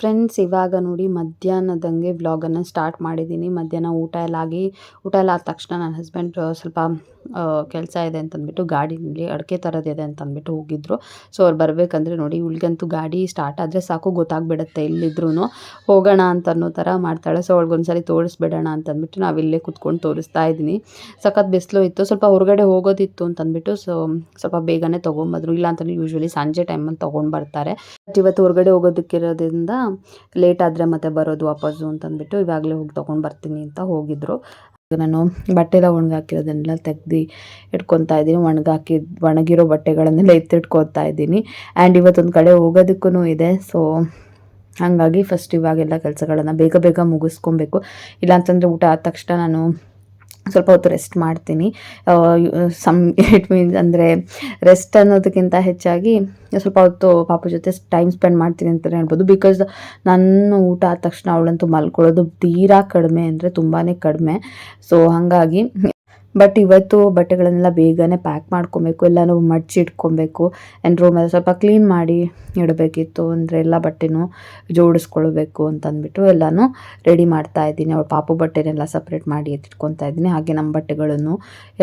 Friends ಇವಾಗ ನೋಡಿ ಮಧ್ಯಾಹ್ನದಂಗೆ ವ್ಲಾಗನ್ನು start ಮಾಡಿದ್ದೀನಿ. ಮಧ್ಯಾಹ್ನ ಊಟ ಎಲ್ಲ ಆಗಿ, ಊಟ ಎಲ್ಲ ಆದ ತಕ್ಷಣ ನನ್ನ ಹಸ್ಬೆಂಡ್ ಸ್ವಲ್ಪ ಕೆಲಸ ಇದೆ ಅಂತಂದ್ಬಿಟ್ಟು ಗಾಡಿನಲ್ಲಿ ಅಡಿಕೆ ಥರದಿದೆ ಅಂತಂದ್ಬಿಟ್ಟು ಹೋಗಿದ್ರು. ಸೊ ಅವ್ರು ಬರಬೇಕಂದ್ರೆ ನೋಡಿ ಇವಳಿಗಂತೂ ಗಾಡಿ ಸ್ಟಾರ್ಟ್ ಆದರೆ ಸಾಕು ಗೊತ್ತಾಗ್ಬಿಡುತ್ತೆ ಎಲ್ಲಿದ್ರೂ ಹೋಗೋಣ ಅಂತ ಅನ್ನೋ ಥರ ಮಾಡ್ತಾಳೆ. ಸೊ ಅವಳಿಗೊಂದ್ಸರಿ ತೋರಿಸ್ಬಿಡೋಣ ಅಂತಂದ್ಬಿಟ್ಟು ನಾವು ಇಲ್ಲೇ ಕುತ್ಕೊಂಡು ತೋರಿಸ್ತಾ ಇದ್ದೀನಿ. ಸಖತ್ ಬಿಸಿಲು ಇತ್ತು. ಸ್ವಲ್ಪ ಹೊರಗಡೆ ಹೋಗೋದಿತ್ತು ಅಂತಂದ್ಬಿಟ್ಟು ಸೊ ಸ್ವಲ್ಪ ಬೇಗನೆ ತೊಗೊಂಬಂದ್ರು. ಇಲ್ಲ ಅಂತಂದ್ರೆ ಯೂಶ್ವಲಿ ಸಂಜೆ ಟೈಮಲ್ಲಿ ತೊಗೊಂಡು ಬರ್ತಾರೆ. ಬಟ್ ಇವತ್ತು ಹೊರಗಡೆ ಹೋಗೋದಕ್ಕಿರೋದ್ರಿಂದ ಲೇಟ್ ಆದರೆ ಮತ್ತೆ ಬರೋದು ವಾಪಸ್ಸು ಅಂತಂದ್ಬಿಟ್ಟು ಇವಾಗಲೇ ಹೋಗಿ ತೊಗೊಂಡು ಬರ್ತೀನಿ ಅಂತ ಹೋಗಿದ್ರು. ನಾನು ಬಟ್ಟೆ ಎಲ್ಲ ಒಣಗಾಕಿರೋದನ್ನೆಲ್ಲ ತೆಗ್ದು ಇಟ್ಕೊತಾ ಇದ್ದೀನಿ. ಒಣಗಾಕಿ, ಒಣಗಿರೋ ಬಟ್ಟೆಗಳನ್ನೆಲ್ಲ ಎತ್ತಿಟ್ಕೊತಾ ಇದ್ದೀನಿ. ಆ್ಯಂಡ್ ಇವತ್ತೊಂದು ಕಡೆ ಹೋಗೋದಕ್ಕೂ ಇದೆ. ಸೊ ಹಾಗಾಗಿ ಫಸ್ಟ್ ಇವಾಗೆಲ್ಲ ಕೆಲಸಗಳನ್ನು ಬೇಗ ಬೇಗ ಮುಗಿಸ್ಕೊಬೇಕು. ಇಲ್ಲಾಂತಂದರೆ ಊಟ ಆದ ತಕ್ಷಣ ನಾನು ಸ್ವಲ್ಪ ಹೊತ್ತು ರೆಸ್ಟ್ ಮಾಡ್ತೀನಿ. ಸಮ್ ಇಟ್ ಮೀನ್ಸ್ ಅಂದರೆ ರೆಸ್ಟ್ ಅನ್ನೋದಕ್ಕಿಂತ ಹೆಚ್ಚಾಗಿ ಸ್ವಲ್ಪ ಹೊತ್ತು ಪಾಪ ಜೊತೆ ಟೈಮ್ ಸ್ಪೆಂಡ್ ಮಾಡ್ತೀನಿ ಅಂತಲೇ ಹೇಳ್ಬೋದು. ಬಿಕಾಸ್ ನಾನು ಊಟ ಆದ ತಕ್ಷಣ ಅವಳಂತೂ ಮಲ್ಕೊಳ್ಳೋದು ತೀರಾ ಕಡಿಮೆ ಅಂದರೆ ತುಂಬಾ ಕಡಿಮೆ. ಸೊ ಹಾಗಾಗಿ ಬಟ್ ಇವತ್ತು ಬಟ್ಟೆಗಳನ್ನೆಲ್ಲ ಬೇಗನೆ ಪ್ಯಾಕ್ ಮಾಡ್ಕೊಬೇಕು, ಎಲ್ಲನೂ ಮಡ್ಚಿ ಇಟ್ಕೊಬೇಕು ಆ್ಯಂಡ್ ಎಲ್ಲ ಸ್ವಲ್ಪ ಕ್ಲೀನ್ ಮಾಡಿ ಇಡಬೇಕಿತ್ತು, ಅಂದರೆ ಎಲ್ಲ ಬಟ್ಟೆನೂ ಜೋಡಿಸ್ಕೊಳ್ಬೇಕು ಅಂತಂದ್ಬಿಟ್ಟು ಎಲ್ಲನೂ ರೆಡಿ ಮಾಡ್ತಾ ಇದ್ದೀನಿ. ಅವ್ರ ಪಾಪು ಬಟ್ಟೆನೆಲ್ಲ ಸಪ್ರೇಟ್ ಮಾಡಿ ಎತ್ತಿಟ್ಕೊತಾ ಇದ್ದೀನಿ. ಹಾಗೆ ನಮ್ಮ ಬಟ್ಟೆಗಳನ್ನು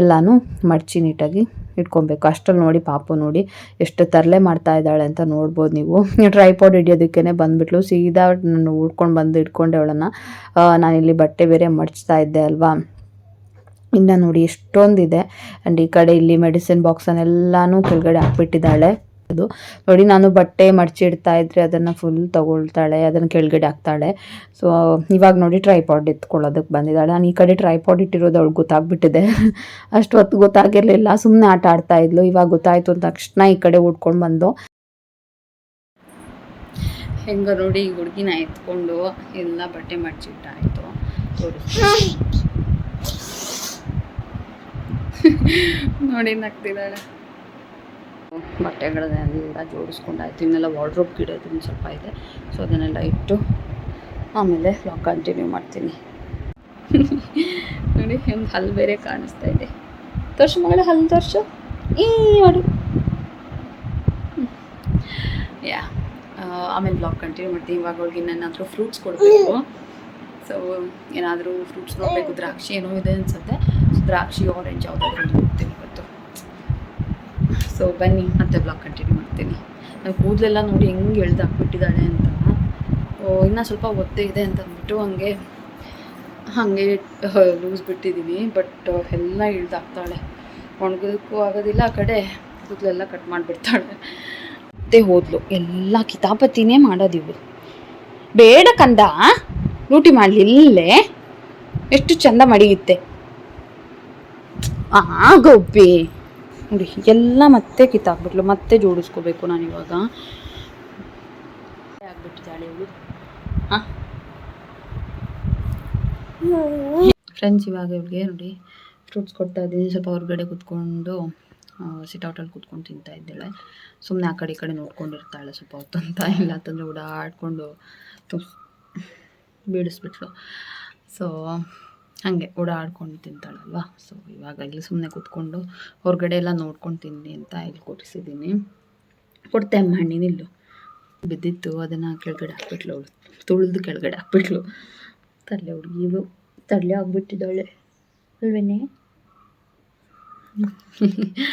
ಎಲ್ಲನೂ ಮಡ್ಚಿ ನೀಟಾಗಿ ಇಟ್ಕೊಬೇಕು ಅಷ್ಟರಲ್ಲಿ ನೋಡಿ ಪಾಪು ನೋಡಿ ಎಷ್ಟು ತರಲೆ ಮಾಡ್ತಾ ಇದ್ದಾಳೆ ಅಂತ ನೋಡ್ಬೋದು ನೀವು. ಟ್ರೈಪಾಡ್ ಹಿಡಿಯೋದಕ್ಕೇ ಬಂದುಬಿಟ್ಲು. ಸೀದಾ ನಾನು ಉಡ್ಕೊಂಡು ಬಂದು ಇಟ್ಕೊಂಡೆ ಅವಳನ್ನು. ನಾನಿಲ್ಲಿ ಬಟ್ಟೆ ಬೇರೆ ಮಡ್ಚ್ತಾ ಇದ್ದೆ ಅಲ್ವಾ? ಇನ್ನು ನೋಡಿ ಎಷ್ಟೊಂದಿದೆ. ಆ್ಯಂಡ್ ಈ ಕಡೆ ಇಲ್ಲಿ ಮೆಡಿಸಿನ್ ಬಾಕ್ಸನ್ನೆಲ್ಲನೂ ಕೆಳಗಡೆ ಹಾಕ್ಬಿಟ್ಟಿದ್ದಾಳೆ. ಅದು ನೋಡಿ ನಾನು ಬಟ್ಟೆ ಮಡ್ಚಿಡ್ತಾ ಇದ್ರೆ ಅದನ್ನು ಫುಲ್ ತಗೊಳ್ತಾಳೆ, ಅದನ್ನು ಕೆಳಗಡೆ ಹಾಕ್ತಾಳೆ. ಸೊ ಇವಾಗ ನೋಡಿ ಟ್ರೈಪಾಡ್ ಎತ್ಕೊಳ್ಳೋದಕ್ಕೆ ಬಂದಿದ್ದಾಳೆ. ನಾನು ಈ ಕಡೆ ಟ್ರೈಪಾಡ್ ಇಟ್ಟಿರೋದು ಅವಳು ಗೊತ್ತಾಗ್ಬಿಟ್ಟಿದೆ. ಅಷ್ಟು ಹೊತ್ತು ಗೊತ್ತಾಗಿರಲಿಲ್ಲ. ಸುಮ್ಮನೆ ಆಟ ಆಡ್ತಾ ಇದ್ಲು. ಇವಾಗ ಗೊತ್ತಾಯ್ತು ಅಂದ ತಕ್ಷಣ ಈ ಕಡೆ ಓಡ್ಕೊಂಡು ಬಂದು. ಹೆಂಗ ನೋಡಿ ಹುಡುಗಿನ ಎತ್ಕೊಂಡು ಎಲ್ಲ ಬಟ್ಟೆ ಮಡ್ಚಿಟ್ಟಾಯಿತು. ನೋಡಿ ನಗ್ತಿದ್ದಾಳೆ. ಬಟ್ಟೆಗಳನ್ನೆಲ್ಲ ಜೋಡಿಸ್ಕೊಂಡಾಯ್ತು, ಇನ್ನೆಲ್ಲ ವಾರ್ಡ್ರೋಬ್ ಗಿಡೋದು ಸ್ವಲ್ಪ ಇದೆ. ಸೊ ಅದನ್ನೆಲ್ಲ ಇಟ್ಟು ಆಮೇಲೆ ವ್ಲಾಗ್ ಕಂಟಿನ್ಯೂ ಮಾಡ್ತೀನಿ. ನೋಡಿ, ಹೆಂಗೆ ಹಲ್ಲು ಬೇರೆ ಕಾಣಿಸ್ತಾ ಇದೆ. ತೋರ್ಸು ಮಗಳ ಹಲ್ಲು ತೋರ್ಸು. ಈ ಮಾಡು ಯಾ ಆಮೇಲೆ ಬ್ಲಾಗ್ ಕಂಟಿನ್ಯೂ ಮಾಡ್ತೀನಿ. ಇವಾಗ ಅವ್ಳಿಗೆ ಏನಾದರೂ ಫ್ರೂಟ್ಸ್ ಕೊಡಬೇಕು. ಸೊ ಏನಾದರೂ ಫ್ರೂಟ್ಸ್ ನೋಡಬೇಕು, ದ್ರಾಕ್ಷಿ ಏನೋ ಇದೆ ಅನಿಸುತ್ತೆ. ದ್ರಾಕ್ಷಿ ಆರೆಂಜ್ ಯಾವುದಾದ್ರೂ ಹೋಗ್ತೀನಿ ಇವತ್ತು. ಸೊ ಬನ್ನಿ, ಮತ್ತೆ ಬ್ಲಾಗ್ ಕಂಟಿನ್ಯೂ ಮಾಡ್ತೀನಿ. ನಾನು ಕೂದಲೆಲ್ಲ ನೋಡಿ ಹೆಂಗೆ ಎಳ್ದು ಹಾಕ್ಬಿಟ್ಟಿದ್ದಾಳೆ ಅಂತ. ಓ, ಇನ್ನೂ ಸ್ವಲ್ಪ ಒತ್ತೆ ಇದೆ ಅಂತ ಅಂದ್ಬಿಟ್ಟು ಹಂಗೆ, ಹಾಗೆ ಲೂಸ್ ಬಿಟ್ಟಿದ್ದೀನಿ ಬಟ್ ಎಲ್ಲ ಇಳ್ದು ಹಾಕ್ತಾಳೆ. ಒಣಗೋದಕ್ಕೂ ಆಗೋದಿಲ್ಲ, ಆ ಕಡೆ ಕೂದಲೆಲ್ಲ ಕಟ್ ಮಾಡಿಬಿಡ್ತಾಳೆ. ಮತ್ತೆ ಹೋದ್ಲು. ಎಲ್ಲ ಕಿತಾಪತಿನೇ ಮಾಡೋದಿವು ಬೇಡ ಕಂದ ಲೂಟಿ ಮಾಡಲಿಲ್ಲೇ ಎಷ್ಟು ಚಂದ ಮಡಿಯುತ್ತೆ ಆ ನೋಡಿ, ಎಲ್ಲ ಮತ್ತೆ ಕಿತ್ತಾಕ್ಬಿಟ್ಲು, ಮತ್ತೆ ಜೋಡಿಸ್ಕೋಬೇಕು ನಾನು ಇವಾಗ. ಫ್ರೆಂಡ್ಸ್ ಇವಾಗ ಇವ್ರಿಗೆ ನೋಡಿ ಫ್ರೂಟ್ಸ್ ಕೊಡ್ತಾ ಇದ್ದೀನಿ ಸ್ವಲ್ಪ ಹೊರಗಡೆ ಕೂತ್ಕೊಂಡು ಸಿಟೌಟಲ್ಲಿ ಕೂತ್ಕೊಂಡು ತಿಂತಾ ಇದ್ದಾಳೆ. ಸುಮ್ಮನೆ ಆ ಕಡೆ ಈ ಕಡೆ ನೋಡ್ಕೊಂಡಿರ್ತಾಳೆ ಸ್ವಲ್ಪ ಹೊತ್ತು ಅಂತ. ಇಲ್ಲ ಅಂತಂದರೆ ಓಡಾಡ್ಕೊಂಡು ತುಸ್ ಬೀಳಿಸ್ಬಿಟ್ಲು. ಸೊ ಹಾಗೆ ಓಡಾಡ್ಕೊಂಡು ತಿಂತಾಳಲ್ವ? ಸೊ ಇವಾಗ ಇಲ್ಲಿ ಸುಮ್ಮನೆ ಕೂತ್ಕೊಂಡು ಹೊರಗಡೆ ಎಲ್ಲ ನೋಡ್ಕೊಂಡು ತಿನ್ನಿ ಅಂತ ಇಲ್ಲಿ ಕೊಡಿಸಿದ್ದೀನಿ ಕೊಡ್ತೆ ಅಮ್ಮ ಹಣ್ಣಿನಿಲ್ಲು ಬಿದ್ದಿತ್ತು, ಅದನ್ನು ಕೆಳಗಡೆ ಹಾಕ್ಬಿಟ್ಲು ಅವಳು. ತುಳಿದು ಕೆಳಗಡೆ ಹಾಕ್ಬಿಟ್ಲು. ತಲೆ ಹುಡುಗಿ ಇವು ತಲೆ ಆಗ್ಬಿಟ್ಟಿದ್ದಾಳೆ. ಅಲ್ವೇನೆ?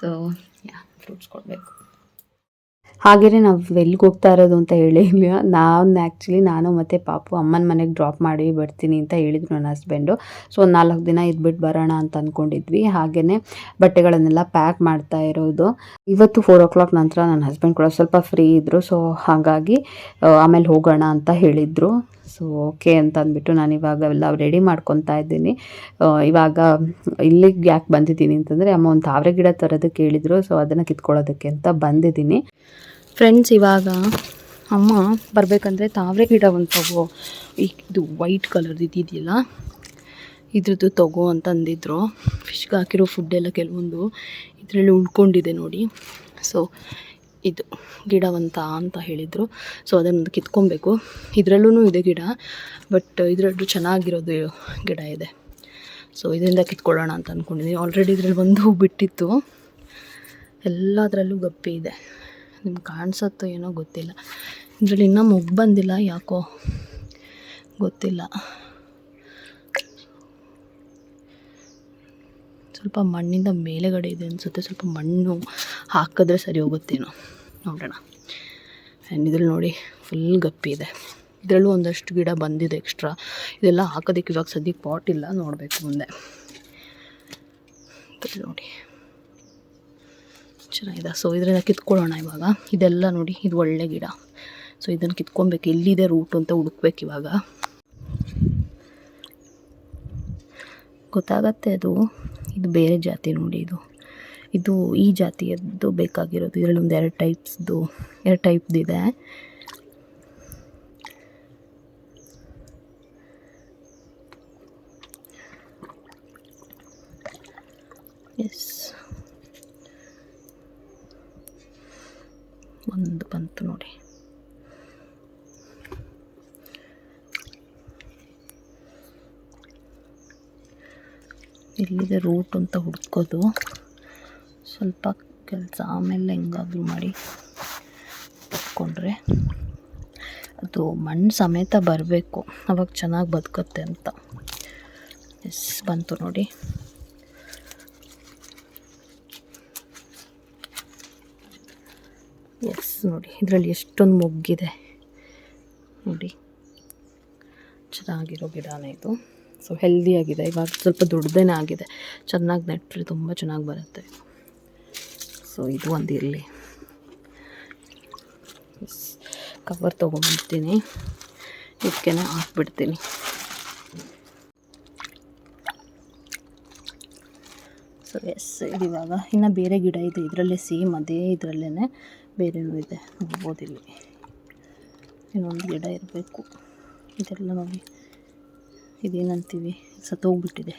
ಸೊ ಯಾ ಫ್ರೂಟ್ಸ್ ಕೊಡಬೇಕು. ಹಾಗೆಯೇ ನಾವು ಎಲ್ಲಿಗೆ ಹೋಗ್ತಾ ಇರೋದು ಅಂತ ಹೇಳಿಲ್ಲ ನಾನು ಆ್ಯಕ್ಚುಲಿ ನಾನು ಮತ್ತು ಪಾಪು ಅಮ್ಮನ ಮನೆಗೆ ಡ್ರಾಪ್ ಮಾಡಿ ಬರ್ತೀನಿ ಅಂತ ಹೇಳಿದ್ರು ನನ್ನ ಹಸ್ಬೆಂಡು ಸೊ ನಾಲ್ಕು ದಿನ ಇದ್ಬಿಟ್ಟು ಬರೋಣ ಅಂತ ಅಂದ್ಕೊಂಡಿದ್ವಿ ಹಾಗೆಯೇ ಬಟ್ಟೆಗಳನ್ನೆಲ್ಲ ಪ್ಯಾಕ್ ಮಾಡ್ತಾ ಇರೋದು. ಇವತ್ತು ಫೋರ್ ಓ ಕ್ಲಾಕ್ ನಂತರ ನನ್ನ ಹಸ್ಬೆಂಡ್ ಕೂಡ ಸ್ವಲ್ಪ ಫ್ರೀ ಇದ್ದರು ಸೊ ಹಾಗಾಗಿ ಆಮೇಲೆ ಹೋಗೋಣ ಅಂತ ಹೇಳಿದರು. ಸೊ ಓಕೆ ಅಂತ ಅಂದ್ಬಿಟ್ಟು ನಾನು ಇವಾಗ ಎಲ್ಲ ರೆಡಿ ಮಾಡ್ಕೊತಾ ಇದ್ದೀನಿ. ಇವಾಗ ಇಲ್ಲಿಗೆ ಯಾಕೆ ಬಂದಿದ್ದೀನಿ ಅಂತಂದರೆ, ಅಮ್ಮ ಒಂದು ತಾವರೆ ಗಿಡ ತರೋದಕ್ಕೆ ಹೇಳಿದರು. ಸೊ ಅದನ್ನು ಕಿತ್ಕೊಳ್ಳೋದಕ್ಕೆ ಅಂತ ಬಂದಿದ್ದೀನಿ. ಫ್ರೆಂಡ್ಸ್ ಇವಾಗ ಅಮ್ಮ ಬರಬೇಕಂದ್ರೆ ತಾವರೆ ಗಿಡ ಒಂದು ತಗೋ. ಇದು ವೈಟ್ ಕಲರ್ದು ಇದೆಯಲ್ಲ ಇದ್ರದ್ದು ತಗೋ ಅಂತ ಅಂದಿದ್ರು. ಫಿಶ್ಗೆ ಹಾಕಿರೋ ಫುಡ್ಡೆಲ್ಲ ಕೆಲವೊಂದು ಇದರಲ್ಲಿ ಉಳ್ಕೊಂಡಿದೆ ನೋಡಿ. ಸೊ ಇದು ಗಿಡವಂತ ಅಂತ ಹೇಳಿದರು. ಸೊ ಅದನ್ನು ಕಿತ್ಕೊಬೇಕು. ಇದರಲ್ಲೂ ಇದೆ ಗಿಡ ಬಟ್ ಇದರಲ್ಲೂ ಚೆನ್ನಾಗಿರೋದು ಗಿಡ ಇದೆ. ಸೊ ಇದರಿಂದ ಕಿತ್ಕೊಳ್ಳೋಣ ಅಂತ ಅಂದ್ಕೊಂಡಿದ್ದೀನಿ ಆಲ್ರೆಡಿ ಇದರಲ್ಲಿ ಒಂದು ಹೂ ಬಿಟ್ಟಿತ್ತು. ಎಲ್ಲದರಲ್ಲೂ ಗಪ್ಪಿ ಇದೆ. ನಿಮ್ಗೆ ಕಾಣಿಸುತ್ತೋ ಏನೋ ಗೊತ್ತಿಲ್ಲ. ಇದರಲ್ಲಿ ಇನ್ನೂ ಮುಗ್ಗು ಬಂದಿಲ್ಲ, ಯಾಕೋ ಗೊತ್ತಿಲ್ಲ. ಸ್ವಲ್ಪ ಮಣ್ಣಿಂದ ಮೇಲೆಗಡೆ ಇದೆ ಅನಿಸುತ್ತೆ, ಸ್ವಲ್ಪ ಮಣ್ಣು ಹಾಕಿದ್ರೆ ಸರಿ ಹೋಗುತ್ತೇನೋ. ನೋಡೋಣ. ಆ್ಯಂಡ್ ಇದ್ರಲ್ಲಿ ನೋಡಿ ಫುಲ್ ಗಪ್ಪಿ ಇದೆ. ಇದರಲ್ಲೂ ಒಂದಷ್ಟು ಗಿಡ ಬಂದಿದೆ ಎಕ್ಸ್ಟ್ರಾ ಇದೆಲ್ಲ ಹಾಕೋದಕ್ಕೆ ಇವಾಗ ಸದ್ಯಕ್ಕೆ ಪಾಟ್ ಇಲ್ಲ, ನೋಡಬೇಕು ಮುಂದೆ. ನೋಡಿ. ಚೆನ್ನಾಗಿದೆ. ಸೊ ಇದರಿಂದ ಕಿತ್ಕೊಳ್ಳೋಣ ಇವಾಗ. ಇದೆಲ್ಲ ನೋಡಿ, ಇದು ಒಳ್ಳೆ ಗಿಡ. ಸೊ ಇದನ್ನು ಕಿತ್ಕೊಬೇಕು. ಎಲ್ಲಿದೆ ರೂಟು ಅಂತ ಹುಡುಕ್ಬೇಕು ಇವಾಗ. ಗೊತ್ತಾಗತ್ತೆ ಅದು? ಇದು ಬೇರೆ ಜಾತಿ ನೋಡಿ ಇದು. ಇದು ಈ ಜಾತಿಯದ್ದು ಬೇಕಾಗಿರೋದು. ಇದರಲ್ಲಿ ಒಂದು ಎರಡು ಟೈಪ್ಸ್ದು ಎರಡು ಟೈಪ್ದು ಇದೆ. ಎಸ್ ಒಂದು ಬಂತು ನೋಡಿ. ಎಲ್ಲಿದೆ ರೂಟ್ ಅಂತ ಹುಡ್ಕೋದು. ಸ್ವಲ್ಪ ಕೆಲಸ ಆಮೇಲೆ ಹೆಂಗಾದ್ರೂ ಮಾಡಿ ಇಟ್ಕೊಂಡ್ರೆ ಅದು ಮಣ್ಣು ಸಮೇತ ಬರಬೇಕು. ಅವಾಗ ಚೆನ್ನಾಗಿ ಬದುಕತ್ತೆ ಅಂತ. ಎಸ್ ಬಂತು ನೋಡಿ ಎಸ್ ನೋಡಿ. ಇದರಲ್ಲಿ ಎಷ್ಟೊಂದು ಮೊಗ್ಗಿದೆ. ನೋಡಿ. ಚೆನ್ನಾಗಿರೋ ಗಿಡನೇ ಇದು. ಸೊ ಹೆಲ್ದಿಯಾಗಿದೆ ಇವಾಗ ಸ್ವಲ್ಪ ದೊಡ್ಡದೇನೆ ಆಗಿದೆ. ಚೆನ್ನಾಗಿ ನೆಟ್ಟರೆ ತುಂಬ ಚೆನ್ನಾಗಿ ಬರುತ್ತೆ. ಸೊ ಇದು ಒಂದು ಇರಲಿ ಕವರ್ ತೊಗೊಂಡ್ಬಿಡ್ತೀನಿ. ಇದಕ್ಕೆ ಹಾಕ್ಬಿಡ್ತೀನಿ. ಸೊ ಎಸ್ ಇವಾಗ ಇನ್ನು ಬೇರೆ ಗಿಡ ಇದೆ. ಇದರಲ್ಲೇ ಸೇಮ್ ಅದೇ ಇದರಲ್ಲೇ ಬೇರೆನೂ ಇದೆ ನೋಡ್ಬೋದು ಇಲ್ಲಿ ಇನ್ನೊಂದು ಗಿಡ ಇರಬೇಕು. ಇದೆಲ್ಲ ನೋಡಿ. ಇದೇನಂತೀವಿ? ಸತ್ತೋಗ್ಬಿಟ್ಟಿದೆ.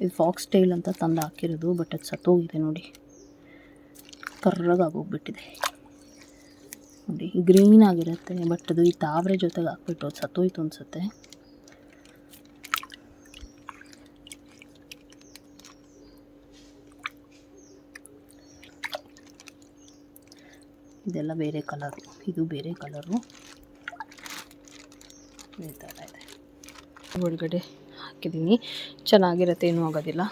ಇದು ಫಾಕ್ಸ್ ಟೈಲ್ ಅಂತ ತಂದು ಹಾಕಿರೋದು, ಬಟ್ ಅದು ಸತ್ತೋಗಿದೆ ನೋಡಿ. ಕರ್ರಗಾಗೋಗ್ಬಿಟ್ಟಿದೆ. ನೋಡಿ ಗ್ರೀನ್ ಆಗಿರುತ್ತೆ ಬಟ್ ಅದು ಈ ತಾವರೆ ಜೊತೆಗೆ ಹಾಕ್ಬಿಟ್ಟು ಅದು ಸತ್ತೋಯ್ತು ಅನಿಸುತ್ತೆ. ಇದೆಲ್ಲ ಬೇರೆ ಕಲರು. ಇದು ಬೇರೆ ಕಲರು. ಈ ಥರ ಇದೆ. ಒಳಗಡೆ ಹಾಕಿದ್ದೀನಿ. ಚೆನ್ನಾಗಿರುತ್ತೆ, ಏನೂ ಆಗೋದಿಲ್ಲ.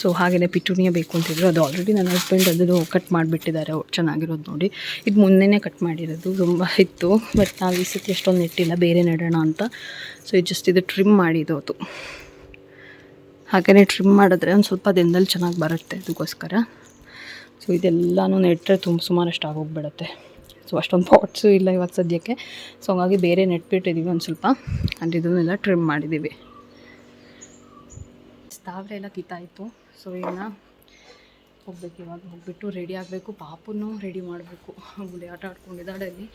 ಸೊ ಹಾಗೆಯೇ ಪಿಟೂನಿಯ ಬೇಕು ಅಂತಿದ್ರು ಅದು ಆಲ್ರೆಡಿ ನನ್ನ ಹಸ್ಬೆಂಡ್ ಅದು ಕಟ್ ಮಾಡಿಬಿಟ್ಟಿದ್ದಾರೆ. ಚೆನ್ನಾಗಿರೋದು ನೋಡಿ. ಇದು ಮುಂದೆನೇ ಕಟ್ ಮಾಡಿರೋದು. ತುಂಬ ಇತ್ತು. ಬಟ್ ನಾವು ಈ ಸತಿ ಅಷ್ಟೊಂದು ನೆಟ್ಟಿಲ್ಲ. ಬೇರೆ ನೆಡೋಣ ಅಂತ. ಸೊ ಇದು ಜಸ್ಟ್ ಇದು ಟ್ರಿಮ್ ಮಾಡಿದ್ದು ಹಾಗೆಯೇ ಟ್ರಿಮ್ ಮಾಡಿದ್ರೆ ಒಂದು ಸ್ವಲ್ಪ ದಿನದಲ್ಲಿ ಚೆನ್ನಾಗಿ ಬರುತ್ತೆ. ಅದಕ್ಕೋಸ್ಕರ. ಸೊ ಇದೆಲ್ಲನೂ ನೆಟ್ಟರೆ ತುಂಬ ಸುಮಾರಷ್ಟು ಆಗೋಗ್ಬಿಡುತ್ತೆ. ಸೊ ಅಷ್ಟೊಂದು ಪಾಟ್ಸು ಇಲ್ಲ ಇವಾಗ ಸದ್ಯಕ್ಕೆ. ಸೊ ಹಾಗಾಗಿ ಬೇರೆ ನೆಟ್ಬಿಟ್ಟಿದ್ದೀವಿ ಒಂದು ಸ್ವಲ್ಪ. ಅಂದರೆ ಇದನ್ನೆಲ್ಲ ಟ್ರಿಮ್ ಮಾಡಿದ್ದೀವಿ ತಾವ್ರೆ ಎಲ್ಲ ಕಿತ್ತಾಯಿತು. ಸೊ ಇನ್ನ ಹೋಗ್ಬೇಕು ಇವಾಗ. ಹೋಗ್ಬಿಟ್ಟು ರೆಡಿ ಆಗಬೇಕು. ಪಾಪನ್ನು ರೆಡಿ ಮಾಡಬೇಕು. ಆಮೇಲೆ ಆಟ ಆಡ್ಕೊಂಡಿದ್ದಾಳೆ ಅಲ್ಲಿ.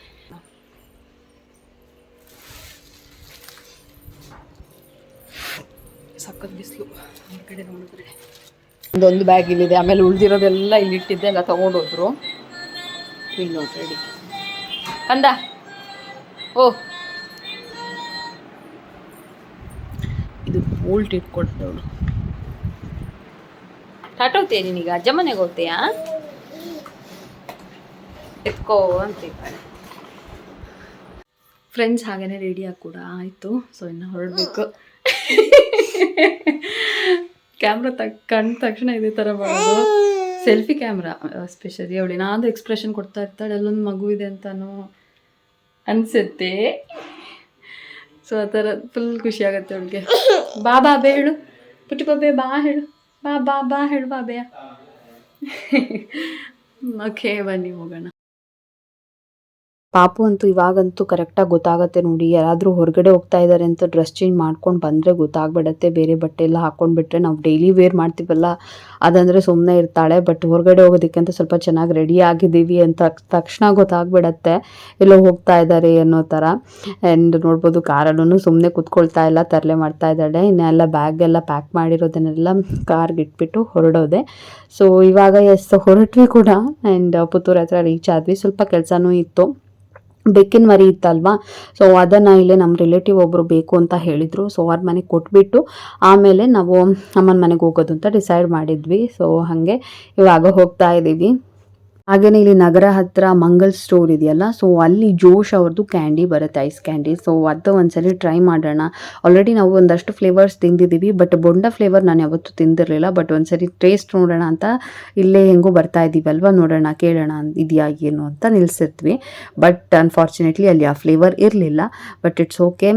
ಸಕ್ಕತ್ ಬಿಸಿಲು. ಕಡೆ ನೋಡಿದ್ರೆ. ಒಂದೊಂದು ಬ್ಯಾಗ್ ಇಲ್ಲಿದೆ. ಆಮೇಲೆ ಉಳಿದಿರೋದೆಲ್ಲ ಇಲ್ಲಿ ಇಟ್ಟಿದ್ದೆ ಎಲ್ಲ ತೊಗೊಂಡೋದ್ರು. ಇಲ್ಲಿ ನೋಡ್ರಿ ರೆಡಿ ಕಂದ. ಓ. ಇದು ಬೋಲ್ಟ್ ಇಟ್ಕೊಡ್ತವಳು ಟಾಟೋತೀಯ ನೀನೀಗ? ಅಜ್ಜ ಮನೆಗೆ ಹೋಗ್ತೀಯಾ? ಎತ್ಕೋ ಅಂತ ಫ್ರೆಂಡ್ಸ್ ಹಾಗೇನೆ ರೆಡಿ ಆಗಿ ಕೂಡ ಆಯಿತು. ಸೊ ಇನ್ನು ಹೊರಡಬೇಕು. ಕ್ಯಾಮ್ರಾ ತಕ್, ಕಂಡ ತಕ್ಷಣ ಇದೇ ಥರ ಮಾಡೋದು. ಸೆಲ್ಫಿ ಕ್ಯಾಮ್ರಾ ಸ್ಪೆಷಲಿ ಅವಳು ನಾನು ಎಕ್ಸ್ಪ್ರೆಷನ್ ಕೊಡ್ತಾ ಇರ್ತಾಳೆ, ಅಲ್ಲೊಂದು ಮಗು ಇದೆ ಅಂತಾನು ಅನಿಸುತ್ತೆ. ಸೊ ಆ ಥರ ಫುಲ್ ಖುಷಿ ಆಗುತ್ತೆ ಅವಳಿಗೆ. ಬಾ ಬಾಬೆ ಹೇಳು. ಪುಟ್ಟಿ ಬಾಬೆ ಬಾ ಹೇಳು. ಬಾ ಬಾ ಬಾ ಹೇಳು ಬಾಬೆಯ ಓಕೆ ಬನ್ನಿ, ಹೋಗೋಣ. ಪಾಪು ಅಂತೂ ಇವಾಗಂತೂ ಕರೆಕ್ಟಾಗಿ ಗೊತ್ತಾಗತ್ತೆ ನೋಡಿ. ಯಾರಾದರೂ ಹೊರಗಡೆ ಹೋಗ್ತಾ ಇದ್ದಾರೆ ಅಂತ ಡ್ರೆಸ್ ಚೇಂಜ್ ಮಾಡ್ಕೊಂಡು ಬಂದರೆ ಗೊತ್ತಾಗ್ಬಿಡತ್ತೆ. ಬೇರೆ ಬಟ್ಟೆ ಎಲ್ಲ ಹಾಕ್ಕೊಂಡ್ಬಿಟ್ರೆ ನಾವು ಡೈಲಿ ವೇರ್ ಮಾಡ್ತೀವಲ್ಲ. ಅದಂದರೆ ಸುಮ್ಮನೆ ಇರ್ತಾಳೆ. ಬಟ್ ಹೊರಗಡೆ ಹೋಗೋದಕ್ಕೆ ಅಂತ ಸ್ವಲ್ಪ ಚೆನ್ನಾಗಿ ರೆಡಿ ಆಗಿದ್ದೀವಿ ಅಂತ ತಕ್ಷಣ ಗೊತ್ತಾಗ್ಬಿಡತ್ತೆ. ಎಲ್ಲೋ ಹೋಗ್ತಾ ಇದ್ದಾರೆ ಅನ್ನೋ ಥರ ಆ್ಯಂಡ್ ನೋಡ್ಬೋದು ಕಾರಲ್ಲೂ ಸುಮ್ಮನೆ ಕುತ್ಕೊಳ್ತಾ ಇಲ್ಲ, ತರಲೆ ಮಾಡ್ತಾ ಇದ್ದಾಳೆ. ಇನ್ನೆಲ್ಲ ಬ್ಯಾಗ್ ಎಲ್ಲ ಪ್ಯಾಕ್ ಮಾಡಿರೋದನ್ನೆಲ್ಲ ಕಾರ್ಗೆ ಇಟ್ಬಿಟ್ಟು ಹೊರಡೋದೆ. ಸೊ ಇವಾಗ ಎಸ್ ಹೊರಟ್ವಿ ಕೂಡ. ಆ್ಯಂಡ್ ಪುತ್ತೂರು ಹತ್ರ ರೀಚ್ ಆದ್ವಿ. ಸ್ವಲ್ಪ ಕೆಲಸನೂ ಇತ್ತು. ಬೆಕ್ಕಿನ ಮರಿ ಇತ್ತಲ್ವಾ? ಸೊ ಅದನ್ನು ಇಲ್ಲಿ ನಮ್ಮ ರಿಲೇಟಿವ್ ಒಬ್ಬರು ಬೇಕು ಅಂತ ಹೇಳಿದರು. ಸೊ ಅವ್ರ ಮನೆಗೆ ಕೊಟ್ಬಿಟ್ಟು ಆಮೇಲೆ ನಾವು ಅಮ್ಮನ ಮನೆಗೆ ಹೋಗೋದು ಅಂತ ಡಿಸೈಡ್ ಮಾಡಿದ್ವಿ. ಸೊ ಹಾಗೆ ಇವಾಗ ಹೋಗ್ತಾ ಇದ್ದೀವಿ ಹಾಗೇನೆ ಇಲ್ಲಿ ನಗರ ಹತ್ರ ಮಂಗಲ್ ಸ್ಟೋರ್ ಇದೆಯಲ್ಲ ಸೊ ಅಲ್ಲಿ ಜೋಶ್ ಅವ್ರದ್ದು ಕ್ಯಾಂಡಿ ಬರುತ್ತೆ ಐಸ್ ಕ್ಯಾಂಡಿ ಸೊ ಅದು ಒಂದ್ಸರಿ ಟ್ರೈ ಮಾಡೋಣ. ಆಲ್ರೆಡಿ ನಾವು ಒಂದಷ್ಟು ಫ್ಲೇವರ್ಸ್ ತಿಂದಿದ್ದೀವಿ ಬಟ್ ಬೊಂಡ ಫ್ಲೇವರ್ ನಾನು ಯಾವತ್ತೂ ತಿಂದಿರಲಿಲ್ಲ. ಬಟ್ ಒಂದ್ಸರಿ ಟೇಸ್ಟ್ ನೋಡೋಣ ಅಂತ ಇಲ್ಲೇ ಹೆಂಗೂ ಬರ್ತಾ ಇದ್ದೀವಲ್ವ ನೋಡೋಣ, ಕೇಳೋಣ ಇದೆಯಾ ಏನು ಅಂತ ನಿಲ್ಸಿರ್ತೀವಿ ಬಟ್ ಅನ್ಫಾರ್ಚುನೇಟ್ಲಿ ಅಲ್ಲಿ ಆ ಫ್ಲೇವರ್ ಇರಲಿಲ್ಲ. ಬಟ್ ಇಟ್ಸ್ ಓಕೆ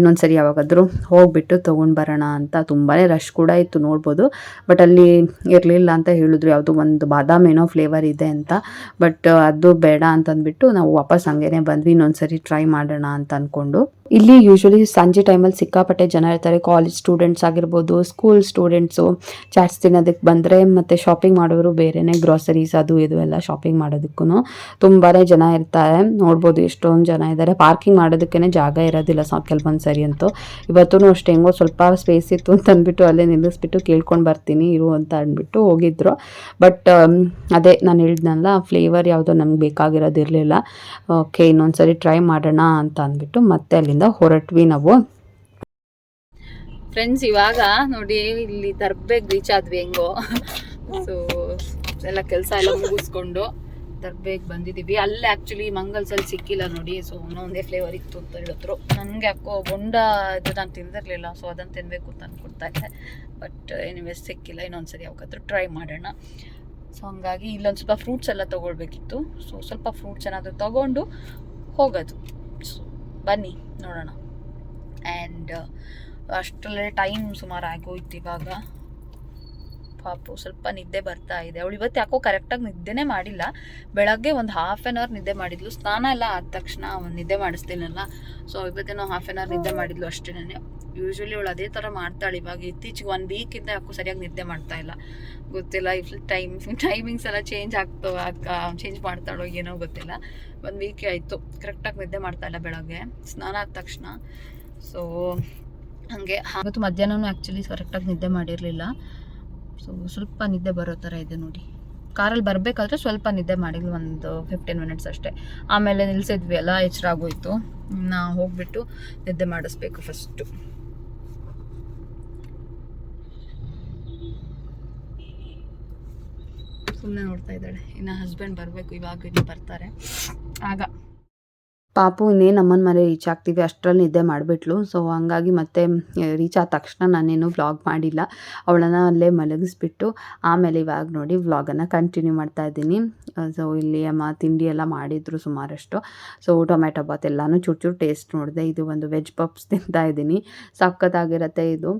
ಇನ್ನೊಂದ್ಸರಿ ಯಾವಾಗಾದರೂ ಹೋಗ್ಬಿಟ್ಟು ತೊಗೊಂಡು ಬರೋಣ ಅಂತ ತುಂಬಾ ರಶ್ ಕೂಡ ಇತ್ತು ನೋಡ್ಬೋದು. ಬಟ್ ಅಲ್ಲಿ ಇರಲಿಲ್ಲ ಅಂತ ಹೇಳಿದ್ರು, ಯಾವುದೋ ಒಂದು ಬಾದಾಮ್ ಏನೋ ಫ್ಲೇವರ್ ಇದೆ ಅಂತ. ಬಟ್ ಅದು ಬೇಡ ಅಂತಂದ್ಬಿಟ್ಟು ನಾವು ವಾಪಸ್ ಹಂಗೇನೆ ಬಂದ್ವಿ. ಇನ್ನೊಂದ್ಸರಿ ಟ್ರೈ ಮಾಡೋಣ ಅಂತ ಅಂದ್ಕೊಂಡು ಇಲ್ಲಿ ಯೂಶ್ವಲಿ ಸಂಜೆ ಟೈಮಲ್ಲಿ ಸಿಕ್ಕಾಪಟ್ಟೆ ಜನ ಇರ್ತಾರೆ. ಕಾಲೇಜ್ ಸ್ಟೂಡೆಂಟ್ಸ್ ಆಗಿರ್ಬೋದು ಸ್ಕೂಲ್ ಸ್ಟೂಡೆಂಟ್ಸು ಚಾಟ್ಸ್ ತಿನ್ನೋದಕ್ಕೆ ಬಂದರೆ ಮತ್ತು ಶಾಪಿಂಗ್ ಮಾಡೋರು ಬೇರೆನೇ ಗ್ರಾಸರೀಸ್ ಅದು ಇದು ಎಲ್ಲ ಶಾಪಿಂಗ್ ಮಾಡೋದಕ್ಕೂ ತುಂಬಾ ಜನ ಇರ್ತಾರೆ. ನೋಡ್ಬೋದು ಎಷ್ಟೊಂದು ಜನ ಇದ್ದಾರೆ. ಪಾರ್ಕಿಂಗ್ ಮಾಡೋದಕ್ಕೇ ಜಾಗ ಇರೋದಿಲ್ಲ ಸ ಕೆಲವೊಂದು ಸರಿ ಅಂತೂ. ಇವತ್ತೂ ಅಷ್ಟೇ ಹೆಂಗೋ ಸ್ವಲ್ಪ ಸ್ಪೇಸ್ ಇತ್ತು ಅಂತ ಅಂದ್ಬಿಟ್ಟು ಅಲ್ಲೇ ನಿಲ್ಲಿಸ್ಬಿಟ್ಟು ಕೇಳ್ಕೊಂಡು ಬರ್ತೀನಿ, ಇರು ಅಂತ ಅಂದ್ಬಿಟ್ಟು ಹೋಗಿದ್ರು. ಬಟ್ ಅದೇ ನಾನು ಹೇಳಿದ್ನಲ್ಲ ಫ್ಲೇವರ್ ಯಾವುದೋ ನಮ್ಗೆ ಬೇಕಾಗಿರೋದಿರಲಿಲ್ಲ ಓಕೆ ಇನ್ನೊಂದ್ಸರಿ ಟ್ರೈ ಮಾಡೋಣ ಅಂತ ಅಂದ್ಬಿಟ್ಟು ಮತ್ತೆ ಅಲ್ಲಿಂದ ಹೊರಟ್ವಿ ನಾವು. ಫ್ರೆಂಡ್ಸ್ ಇವಾಗ ನೋಡಿ ಇಲ್ಲಿ ದರ್ಬೆಗ್ ರೀಚ್ ಆದ್ವಿ ಹೆಂಗೋ. ಸೊ ಎಲ್ಲ ಕೆಲಸ ಎಲ್ಲ ಮುಗಿಸ್ಕೊಂಡು ದರ್ಬೆಗ್ ಬಂದಿದ್ದೀವಿ ಅಲ್ಲಿ ಆ್ಯಕ್ಚುಲಿ ಮಂಗಲ್ಸಲ್ಲಿ ಸಿಕ್ಕಿಲ್ಲ ನೋಡಿ. ಸೊ ಒಂದೇ ಫ್ಲೇವರ್ ಇತ್ತು ಅಂತ ಹೇಳಿದ್ರು. ನನಗೆ ಯಾಕೋ ಬೊಂಡ ಇದು ನಾನು ತಿಂದಿರಲಿಲ್ಲ. ಸೊ ಅದನ್ನು ತಿನ್ನಬೇಕು ಅಂತ ಅಂದ್ಕೊಡ್ತಾ ಇದ್ದೆ. ಬಟ್ ಎನಿವೇಸ್ ಸಿಕ್ಕಿಲ್ಲ. ಇನ್ನೊಂದ್ಸರಿ ಯಾವಾಗಾದ್ರೂ ಟ್ರೈ ಮಾಡೋಣ. ಸೊ ಹಂಗಾಗಿ ಇಲ್ಲೊಂದು ಸ್ವಲ್ಪ ಫ್ರೂಟ್ಸ್ ಎಲ್ಲ ತೊಗೊಳ್ಬೇಕಿತ್ತು. ಸೊ ಸ್ವಲ್ಪ ಫ್ರೂಟ್ಸ್ ಏನಾದರೂ ತೊಗೊಂಡು ಹೋಗೋದು. ಸೊ ಬನ್ನಿ ನೋಡೋಣ. ಆ್ಯಂಡ್ ಅಷ್ಟರಲ್ಲೇ ಟೈಮ್ ಸುಮಾರು ಆಗೋಯ್ತು ಇವಾಗ. ಪಾಪು, ಸ್ವಲ್ಪ ನಿದ್ದೆ ಬರ್ತಾ ಇದೆ. ಅವಳು ಇವತ್ತು ಯಾಕೋ ಕರೆಕ್ಟಾಗಿ ನಿದ್ದೆನೇ ಮಾಡಿಲ್ಲ. ಬೆಳಗ್ಗೆ ಒಂದು ಹಾಫ್ ಆನ್ ಅವರ್ ನಿದ್ದೆ ಮಾಡಿದ್ಲು. ಸ್ನಾನ ಎಲ್ಲ ಆದ ತಕ್ಷಣ ಒಂದು ನಿದ್ದೆ ಮಾಡಿಸ್ತೀನಲ್ಲ ಸೊ ಇವತ್ತೇನೋ ಹಾಫ್ ಆನ್ ಅವರ್ ನಿದ್ದೆ ಮಾಡಿದ್ಲು ಅಷ್ಟೇನೆ ಯೂಶ್ವಲಿ ಅವಳು ಅದೇ ಥರ ಮಾಡ್ತಾಳೆ. ಇವಾಗ ಇತ್ತೀಚೆಗೆ ಒನ್ ವೀಕಿಂದ ಯಾಕೋ ಸರಿಯಾಗಿ ನಿದ್ದೆ ಮಾಡ್ತಾ ಇಲ್ಲ. ಗೊತ್ತಿಲ್ಲ ಇಫ್ ಟೈಮ್ ಟೈಮಿಂಗ್ಸ್ ಎಲ್ಲ ಚೇಂಜ್ ಆಗ್ತವ ಚೇಂಜ್ ಮಾಡ್ತಾಳೋ ಏನೋ ಗೊತ್ತಿಲ್ಲ. ಒಂದು ವೀಕ್ ಆಯಿತು. ಕರೆಕ್ಟಾಗಿ ನಿದ್ದೆ ಮಾಡ್ತಾ ಇಲ್ಲ ಬೆಳಗ್ಗೆ. ಸ್ನಾನ ಆದ ತಕ್ಷಣ. ಸೊ ಹಾಗೆ ಇವತ್ತು ಮಧ್ಯಾಹ್ನನೂ ಆ್ಯಕ್ಚುಲಿ ಕರೆಕ್ಟಾಗಿ ನಿದ್ದೆ ಮಾಡಿರಲಿಲ್ಲ. ಸೊ ಸ್ವಲ್ಪ ನಿದ್ದೆ ಬರೋ ಥರ ಇದೆ ನೋಡಿ. ಕಾರಲ್ಲಿ ಬರಬೇಕಾದ್ರೆ ಸ್ವಲ್ಪ ನಿದ್ದೆ ಮಾಡಿಲ್ಲ ಒಂದು ಫಿಫ್ಟೀನ್ ಮಿನಿಟ್ಸ್ ಅಷ್ಟೇ. ಆಮೇಲೆ ನಿಲ್ಸಿದ್ವಿ ಎಲ್ಲ ಎಚ್ಚರ ಆಗೋಯ್ತು. ನಾ ಹೋಗ್ಬಿಟ್ಟು ನಿದ್ದೆ ಮಾಡಿಸ್ಬೇಕು ಫಸ್ಟು ಸುಮ್ಮನೆ ನೋಡ್ತಾ ಇದ್ದಾಳೆ. ಇನ್ನು ಹಸ್ಬೆಂಡ್ ಬರಬೇಕು, ಇವಾಗ ಇಲ್ಲಿ ಬರ್ತಾರೆ. ಆಗ ಪಾಪು ಇನ್ನೇನು ಅಮ್ಮನ ಮನೆ ರೀಚ್ ಆಗ್ತೀವಿ ಅಷ್ಟರಲ್ಲಿ ನಿದ್ದೆ ಮಾಡಿಬಿಟ್ಲು. ಸೊ ಹಂಗಾಗಿ ಮತ್ತೆ ರೀಚ್ ಆದ ತಕ್ಷಣ ನಾನೇನು ವ್ಲಾಗ್ ಮಾಡಿಲ್ಲ. ಅವಳನ್ನ ಅಲ್ಲೇ ಮಲಗಿಸ್ಬಿಟ್ಟು, ಆಮೇಲೆ ಇವಾಗ ನೋಡಿ ವ್ಲಾಗನ್ನು ಕಂಟಿನ್ಯೂ ಮಾಡ್ತಾ ಇದ್ದೀನಿ. ಸೊ ಇಲ್ಲಿ ಅಮ್ಮ ತಿಂಡಿ ಎಲ್ಲ ಮಾಡಿದ್ರು ಸುಮಾರಷ್ಟು. ಸೊ ಟೊಮೆಟೊ ಬಾತ್ ಎಲ್ಲನೂ ಚೂರು ಚೂರು ಟೇಸ್ಟ್ ನೋಡಿದೆ. ಇದು ಒಂದು ವೆಜ್ ಪಪ್ಸ್ ತಿಂತಾ ಇದ್ದೀನಿ. ಸಖತ್ತಾಗಿರುತ್ತೆ ಇದು.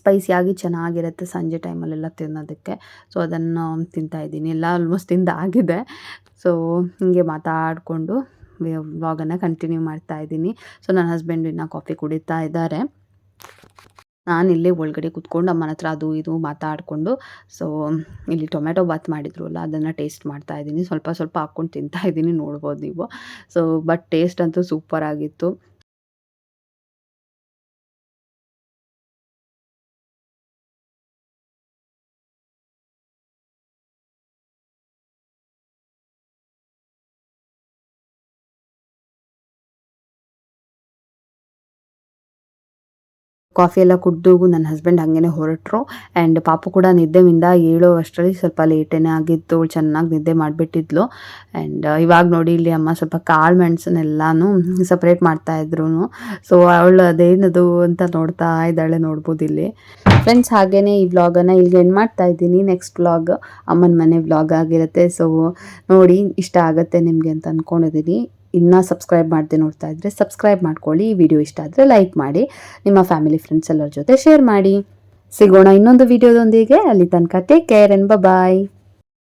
ಸ್ಪೈಸಿಯಾಗಿ ಚೆನ್ನಾಗಿರುತ್ತೆ ಸಂಜೆ ಟೈಮಲ್ಲೆಲ್ಲ ತಿನ್ನೋದಕ್ಕೆ. ಸೊ ಅದನ್ನು ತಿಂತಾ ಇದ್ದೀನಿ. ಎಲ್ಲ ಆಲ್ಮೋಸ್ಟ್ ತಿಂದಾಗಿದೆ. ಸೊ ಹೀಗೆ ಮಾತಾಡಿಕೊಂಡು ವ್ಲಾಗನ್ನು ಕಂಟಿನ್ಯೂ ಮಾಡ್ತಾ ಇದ್ದೀನಿ. ಸೊ ನನ್ನ ಹಸ್ಬೆಂಡ್ ಇನ್ನು ಕಾಫಿ ಕುಡಿತಾ ಇದ್ದಾರೆ. ನಾನು ಇಲ್ಲೇ ಒಳಗಡೆ ಕುತ್ಕೊಂಡು ಅಮ್ಮನ ಹತ್ರ ಅದು ಇದು ಮಾತಾಡಿಕೊಂಡು ಸೊ ಇಲ್ಲಿ ಟೊಮೆಟೊ ಬಾತ್ ಮಾಡಿದ್ರು ಅಲ್ಲ ಅದನ್ನು ಟೇಸ್ಟ್ ಮಾಡ್ತಾ ಇದ್ದೀನಿ. ಸ್ವಲ್ಪ ಸ್ವಲ್ಪ ಹಾಕ್ಕೊಂಡು ತಿಂತಾ ಇದ್ದೀನಿ, ನೋಡ್ಬೋದು ನೀವು. ಸೊ ಬಟ್ ಟೇಸ್ಟ್ ಅಂತೂ ಸೂಪರ್ ಆಗಿತ್ತು. ಕಾಫಿ ಎಲ್ಲ ಕುಡ್ದೋಗು ನನ್ನ ಹಸ್ಬೆಂಡ್ ಹಾಗೇನೆ ಹೊರಟರು. ಆ್ಯಂಡ್ ಪಾಪು ಕೂಡ ನಿದ್ದೆಯಿಂದ ಏಳೋ ಅಷ್ಟರಲ್ಲಿ ಸ್ವಲ್ಪ ಲೇಟೇನೆ ಆಗಿತ್ತು, ಚೆನ್ನಾಗಿ ನಿದ್ದೆ ಮಾಡಿಬಿಟ್ಟಿದ್ಲು. ಆ್ಯಂಡ್ ಇವಾಗ ನೋಡಿ ಇಲ್ಲಿ ಅಮ್ಮ ಸ್ವಲ್ಪ ಕಾಳು ಮೆಣಸನ್ನೆಲ್ಲನೂ ಸಪ್ರೇಟ್ ಮಾಡ್ತಾಯಿದ್ರು ಸೊ ಅವಳು ಅದೇನದು ಅಂತ ನೋಡ್ತಾ ಇದ್ದಾಳೆ ನೋಡ್ಬೋದು ಇಲ್ಲಿ. ಫ್ರೆಂಡ್ಸ್ ಹಾಗೇನೆ ಈ ವ್ಲಾಗನ್ನು ಇಲ್ಲಿ ಎಂಡ್ ಮಾಡ್ತಾ ಇದ್ದೀನಿ. ನೆಕ್ಸ್ಟ್ ವ್ಲಾಗ್ ಅಮ್ಮನ ಮನೆ ವ್ಲಾಗ್ ಆಗಿರುತ್ತೆ. ಸೊ ನೋಡಿ, ಇಷ್ಟ ಆಗುತ್ತೆ ನಿಮಗೆ ಅಂತ ಅಂದ್ಕೊಂಡಿದ್ದೀನಿ ಇನ್ನೂ ಸಬ್ಸ್ಕ್ರೈಬ್ ಮಾಡದೆ ನೋಡ್ತಾ ಇದ್ದರೆ ಸಬ್ಸ್ಕ್ರೈಬ್ ಮಾಡ್ಕೊಳ್ಳಿ. ಈ ವಿಡಿಯೋ ಇಷ್ಟ ಆದರೆ ಲೈಕ್ ಮಾಡಿ. ನಿಮ್ಮ ಫ್ಯಾಮಿಲಿ ಫ್ರೆಂಡ್ಸ್ ಎಲ್ಲರ ಜೊತೆ ಶೇರ್ ಮಾಡಿ. ಸಿಗೋಣ ಇನ್ನೊಂದು ವಿಡಿಯೋದೊಂದಿಗೆ ಅಲ್ಲಿ ತನಕ ಟೇಕ್ ಕೇರ್ ಎನ್ ಬಾಯ್